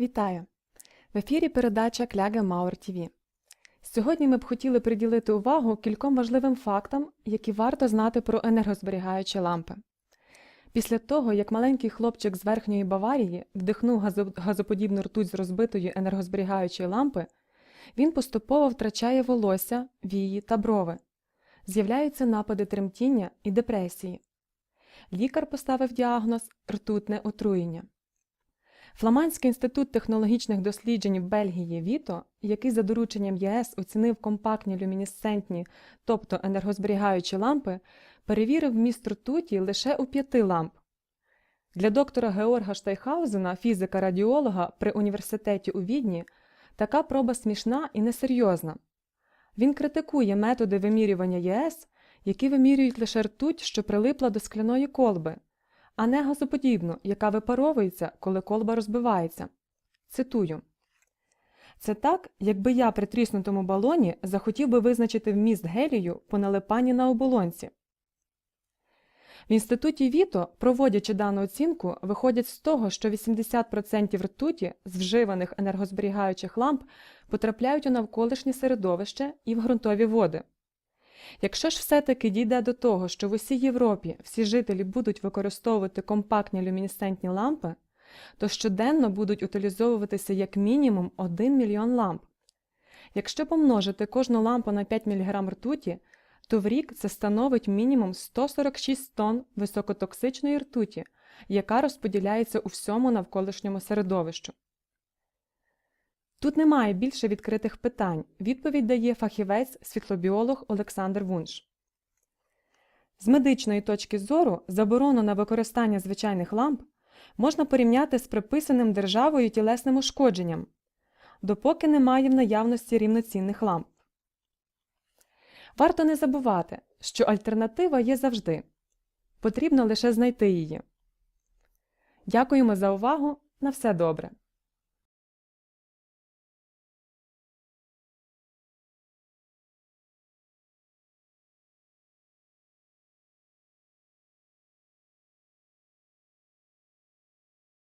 Вітаю! В ефірі передача Кляге Мауер ТВ. Сьогодні ми б хотіли приділити увагу кільком важливим фактам, які варто знати про енергозберігаючі лампи. Після того, як маленький хлопчик з Верхньої Баварії вдихнув газоподібну ртуть з розбитої енергозберігаючої лампи, він поступово втрачає волосся, вії та брови. З'являються напади тремтіння і депресії. Лікар поставив діагноз ртутне отруєння. Фламандський інститут технологічних досліджень в Бельгії Віто, який за дорученням ЄС оцінив компактні люмінесцентні, тобто енергозберігаючі лампи, перевірив вміст ртуті лише у п'яти ламп. Для доктора Георга Штайхаузена, фізика-радіолога при університеті у Відні, така проба смішна і несерйозна. Він критикує методи вимірювання ЄС, які вимірюють лише ртуть, що прилипла до скляної колби, а не газоподібну, яка випаровується, коли колба розбивається. Цитую. Це так, якби я при тріснутому балоні захотів би визначити вміст гелію по налипанні на оболонці. В інституті Віто, проводячи дану оцінку, виходять з того, що 80% ртуті з вживаних енергозберігаючих ламп потрапляють у навколишнє середовище і в ґрунтові води. Якщо ж все-таки дійде до того, що в усій Європі всі жителі будуть використовувати компактні люмінесцентні лампи, то щоденно будуть утилізовуватися як мінімум 1 мільйон ламп. Якщо помножити кожну лампу на 5 мг ртуті, то в рік це становить мінімум 146 тонн високотоксичної ртуті, яка розподіляється у всьому навколишньому середовищу. Тут немає більше відкритих питань. Відповідь дає фахівець світлобіолог Олександр Вунш. З медичної точки зору заборону на використання звичайних ламп можна порівняти з приписаним державою тілесним ушкодженням, допоки немає в наявності рівноцінних ламп. Варто не забувати, що альтернатива є завжди. Потрібно лише знайти її. Дякуємо за увагу. На все добре!